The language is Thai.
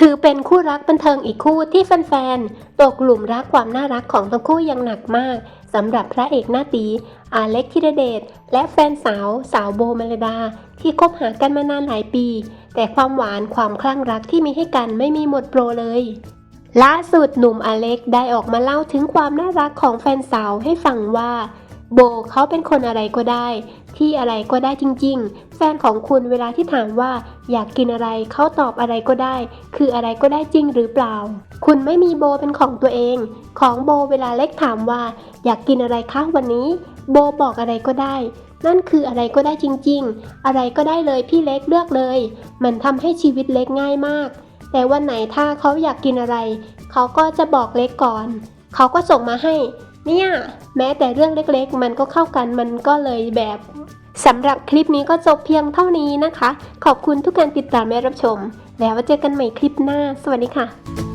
ถือเป็นคู่รักบันเทิงอีกคู่ที่แฟนๆ ตกหลุมรักความน่ารักของทั้งคู่อย่างหนักมากสำหรับพระเอกหน้าตีอาเล็กธิรเดชและแฟนสาวสาวโบเมลดา ที่คบหากันมานานหลายปี แต่ความหวานความคลั่งรักที่มีให้กันไม่มีหมดโปรเลยล่าสุดหนุ่มอเล็กได้ออกมาเล่าถึงความน่ารักของแฟนสาวให้ฟังว่า โบเขาเป็นคนอะไรก็ได้ ที่อะไรก็ได้จริง ๆ แฟนของคุณเวลาที่ถามว่า อยากกินอะไรเขาตอบอะไรก็ได้ คืออะไรก็ได้จริงหรือเปล่า คุณไม่มีโบเป็นของตัวเอง ของโบเวลาเล็กถามว่า อยากกินอะไรคะวันนี้ โบบอกอะไรก็ได้ นั่นคืออะไรก็ได้จริง ๆ อะไรก็ได้เลยพี่เล็กเลือกเลย มันทำให้ชีวิตเล็กง่ายมาก แต่วันไหนถ้าเขาอยากกินอะไรเขาก็จะบอกเล็กก่อนเขาก็ส่งมาให้ เนี่ยแม้แต่เรื่องเล็กๆ มันก็เข้ากันมันก็เลยแบบสำหรับคลิปนี้ก็จบเพียงเท่านี้นะคะ ขอบคุณทุกการติดตามและรับชม แล้วเจอกันใหม่คลิปหน้า สวัสดีค่ะ